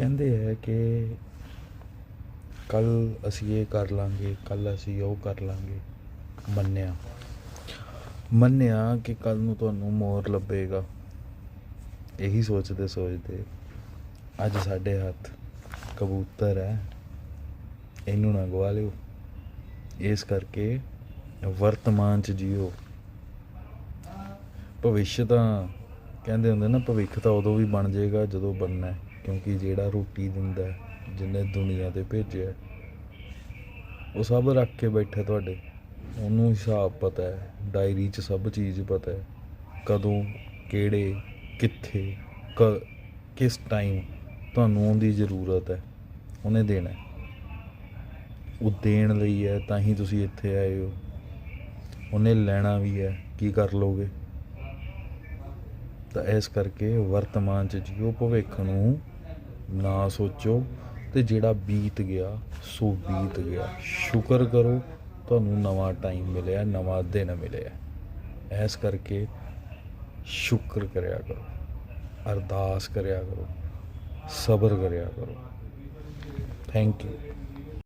ਕਹਿੰਦੇ ਹੈ ਕਿ ਕੱਲ ਅਸੀਂ ਇਹ ਕਰ ਲਾਂਗੇ ਕੱਲ ਅਸੀਂ ਉਹ ਕਰ ਲਾਂਗੇ। ਮੰਨਿਆ। ਮੰਨਿਆ ਕਿ ਕੱਲ ਨੂੰ ਤੁਹਾਨੂੰ ਮੋਰ ਲੱਭੇਗਾ। ਇਹੀ ਸੋਚਦੇ ਸੋਚਦੇ ਅੱਜ ਸਾਡੇ ਹੱਥ ਕਬੂਤਰ ਹੈ। ਇਹਨੂੰ ਨਾ ਗਵਾ ਲਿਓ। ਇਸ ਕਰਕੇ ਵਰਤਮਾਨ ਚ ਜੀਓ। ਭਵਿੱਖ ਤਾਂ ਕਹਿੰਦੇ ਹੁੰਦੇ ਨਾ, ਭਵਿੱਖ ਤਾਂ ਉਦੋਂ ਵੀ ਬਣ ਜਾਏਗਾ ਜਦੋਂ ਬਣਨਾ ਹੈ। ਕਿਉਂਕਿ ਜਿਹੜਾ ਰੋਟੀ ਦਿੰਦਾ ਹੈ, ਜਿਹਨੇ ਦੁਨੀਆ ਤੇ ਭੇਜਿਆ ਉਹ ਸਭ ਰੱਖ ਕੇ ਬੈਠਾ ਤੁਹਾਡੇ। ਉਹਨੂੰ ਹਿਸਾਬ ਪਤਾ ਹੈ ਡਾਇਰੀ 'ਚ ਸਭ ਚੀਜ਼ ਪਤਾ ਹੈ ਕਦੋਂ ਕਿਹੜੇ ਕਿੱਥੇ ਕ ਕਿਸ ਟਾਈਮ ਤੁਹਾਨੂੰ ਉਹਦੀ ਜ਼ਰੂਰਤ ਹੈ ਉਹਨੇ ਦੇਣਾ ਉਹ ਦੇਣ ਲਈ ਹੈ ਤਾਂ ਹੀ ਤੁਸੀਂ ਇੱਥੇ ਆਏ ਹੋ। ਉਹਨੇ ਲੈਣਾ ਵੀ ਹੈ ਕੀ ਕਰ ਲੋਗੇ ਤਾਂ ਇਸ ਕਰਕੇ ਵਰਤਮਾਨ ਚ ਜੀਓ ਭਵਿੱਖ ਨੂੰ ਨਾ ਸੋਚੋ ਤੇ ਜਿਹੜਾ ਬੀਤ ਗਿਆ, ਸੋ ਬੀਤ ਗਿਆ। ਸ਼ੁਕਰ ਕਰੋ, ਤੁਹਾਨੂੰ ਨਵਾਂ ਟਾਈਮ ਮਿਲਿਆ, ਨਵਾਂ ਦਿਨ ਮਿਲਿਆ। ਇਸ ਕਰਕੇ ਸ਼ੁਕਰ ਕਰਿਆ ਕਰੋ, ਅਰਦਾਸ ਕਰਿਆ ਕਰੋ, ਸਬਰ ਕਰਿਆ ਕਰੋ। Thank you